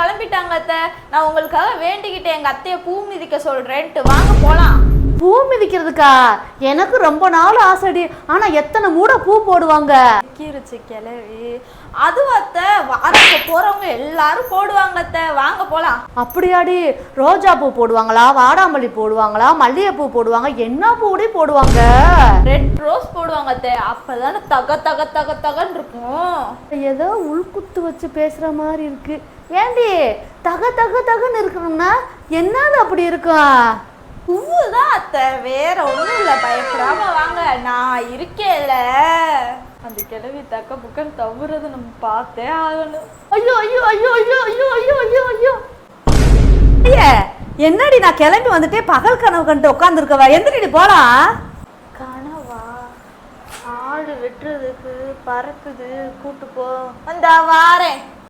கிளம்பிட்டாங்க அத்தை. நான் உங்களுக்காக வேண்டிக்கிட்டு எங்க அத்தைய பூ மிதிக்க சொல்றேன்ட்டு. வாங்க போலாம். பூ மிதிக்கிறதுக்கா? எனக்கு ரொம்ப நாள் ஆசைடி. ஆனா எத்தனை மூட பூ போடுவாங்க? கீரிச்சு கிளவி. அது அத்தை வாரங்க போறவங்க எல்லாரும் போடுவாங்க அத்தை. வாங்க போலாம். அப்படியாடி? ரோஜா பூ போடுவாங்களா? வாடாமல்லி போடுவாங்களா? மல்லிகைப்பூ போடுவாங்க? என்ன பூடி போடுவாங்க? ரெட் ரோஸ் போடுவாங்க. அத்தை அப்பதானே தக தக தக தகன்னு இருக்கும். ஏதோ உள்குத்து வச்சு பேசுற மாதிரி இருக்கு. ஏண்டி? தக தக தகன்னு இருக்கணும்னா என்னது அப்படி இருக்கும் பூதான் அத்தை. வேற ஒண்ணும் இல்ல. பயப்படாம வாங்க. நான் இருக்கேன்ல. அந்த கிழவி தக்க புக்கன் தவறுறது நம்ம பார்த்தே ஆகணும். ஐயோ ஐயோ ஐயோ ஐயோ ஐயோ ஐயோ ஐயோ ஐயோ. என்னடி நான் கிளம்பி வந்துட்டே பகல் கனவு கண்டு உட்காந்துருக்கவா எந்திரடி போலாம். வெட்டுறதுக்கு பறக்குது கூட்டு போ. அந்த வாரேன்.